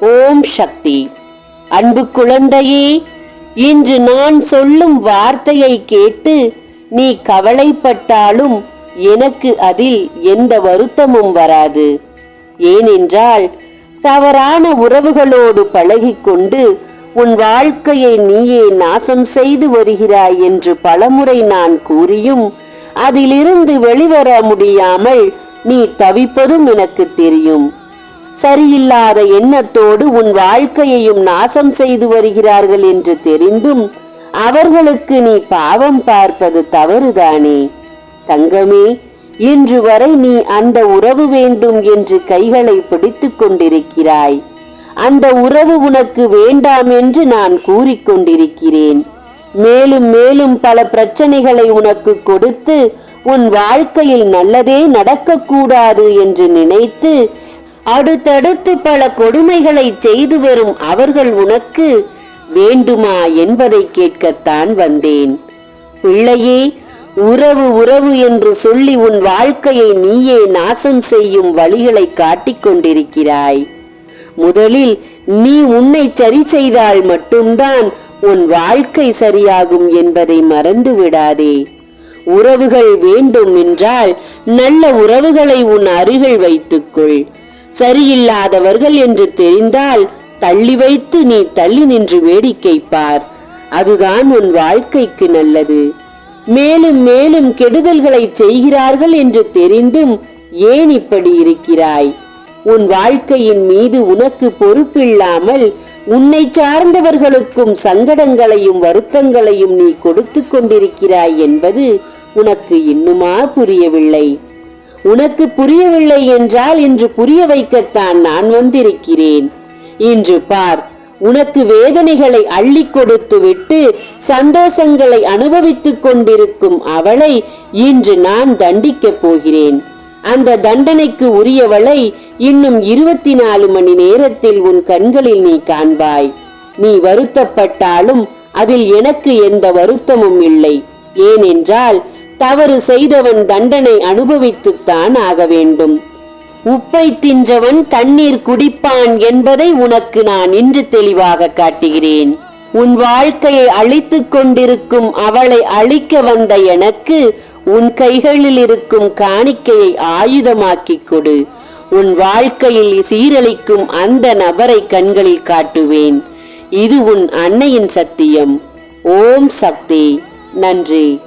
ஓம் சக்தி. அன்பு குழந்தையே இன்று நான் சொல்லும் வார்த்தையை கேட்டு நீ கவலைப்பட்டாலும் எனக்கு அதில் எந்த வருத்தமும் வராது. ஏனென்றால் தவறான உறவுகளோடு பழகிக்கொண்டு உன் வாழ்க்கையை நீயே நாசம் செய்து வருகிறாய் என்று பலமுறை நான் கூறியும் அதிலிருந்து வெளிவர முடியாமல் நீ தவிப்பதும் எனக்கு தெரியும். சரியில்லாத எண்ணத்தோடு உன் வாழ்க்கையையும் நாசம் செய்து வருகிறார்கள் என்று தெரிந்தும் அவர்களுக்கு நீ பாவம் பார்ப்பது தவறுதானே. தங்கமே இன்று வரை நீ அந்த உறவு வேண்டும் என்று கைகளை பிடித்துக் கொண்டிருக்கிறாய். அந்த உறவு உனக்கு வேண்டாம் என்று நான் கூறிக்கொண்டிருக்கிறேன் மேலும் மேலும் பல பிரச்சனைகளை உனக்கு கொடுத்து உன் வாழ்க்கையில் நல்லதே நடக்கக்கூடாது என்று நினைத்து அடுத்தடுத்து பல கொடுமைகளை செய்து வரும் அவர்கள் உனக்கு வேண்டுமா என்பதை கேட்கத்தான் வந்தேன். பிள்ளையே உறவு உறவு என்று சொல்லி உன் வாழ்க்கையை நீயே நாசம் செய்யும் வழிகளை காட்டிக் கொண்டிருக்கிறாய். முதலில் நீ உன்னை சரி செய்தால் மட்டும்தான் உன் வாழ்க்கை சரியாகும் என்பதை மறந்து விடாதே. உறவுகள் வேண்டும் என்றால் நல்ல உறவுகளை உன் அருகில் வைத்துக்கொள் சரியில்லாதவர்கள் என்று தெரிந்தால் தள்ளி வைத்து நீ தள்ளி நின்று வேடிக்கை பார். அதுதான் உன் வாழ்க்கைக்கு நல்லது. மேலும் மேலும் கெடுதல்களை செய்கிறார்கள் என்று தெரிந்தும் ஏன் இப்படி இருக்கிறாய்? உன் வாழ்க்கையின் மீது உனக்கு பொறுப்பில்லாமல் உன்னை சார்ந்தவர்களுக்கும் சங்கடங்களையும் வருத்தங்களையும் நீ கொடுத்து கொண்டிருக்கிறாய் என்பது உனக்கு இன்னுமா புரியவில்லை. உனக்கு புரியவில்லை என்றால் இன்று புரிய வைக்கத்தான் நான் வந்திருக்கிறேன். இன்று பார் உனக்கு வேதனைகளை அள்ளி கொடுத்து விட்டு சந்தோஷங்களை அனுபவித்துக் கொண்டிருக்கும் அவளை இன்று நான் தண்டிக்கப் போகிறேன். அந்த தண்டனைக்கு உரியவளை இன்னும் இருபத்தி நாலு மணி நேரத்தில் உன் கண்களில் நீ காண்பாய். நீ வருத்தப்பட்டாலும் அதில் எனக்கு எந்த வருத்தமும் இல்லை. ஏனென்றால் தவறு செய்தவன் தண்டனை அனுபவித்துத்தான் ஆக வேண்டும். உப்பை தின்றவன் தண்ணீர் குடிப்பான் என்பதை உனக்கு நான் இன்று தெளிவாக காட்டுகிறேன். உன் வாழ்க்கையை அழித்துக் கொண்டிருக்கும் அவளை அழிக்க வந்த எனக்கு உன் கைகளில் இருக்கும் காணிக்கையை ஆயுதமாக்கிக் கொடு. உன் வாழ்க்கையில் சீரழிக்கும் அந்த நபரை கண்களில் காட்டுவேன். இது உன் அன்னையின் சத்தியம். ஓம் சக்தி. நன்றி.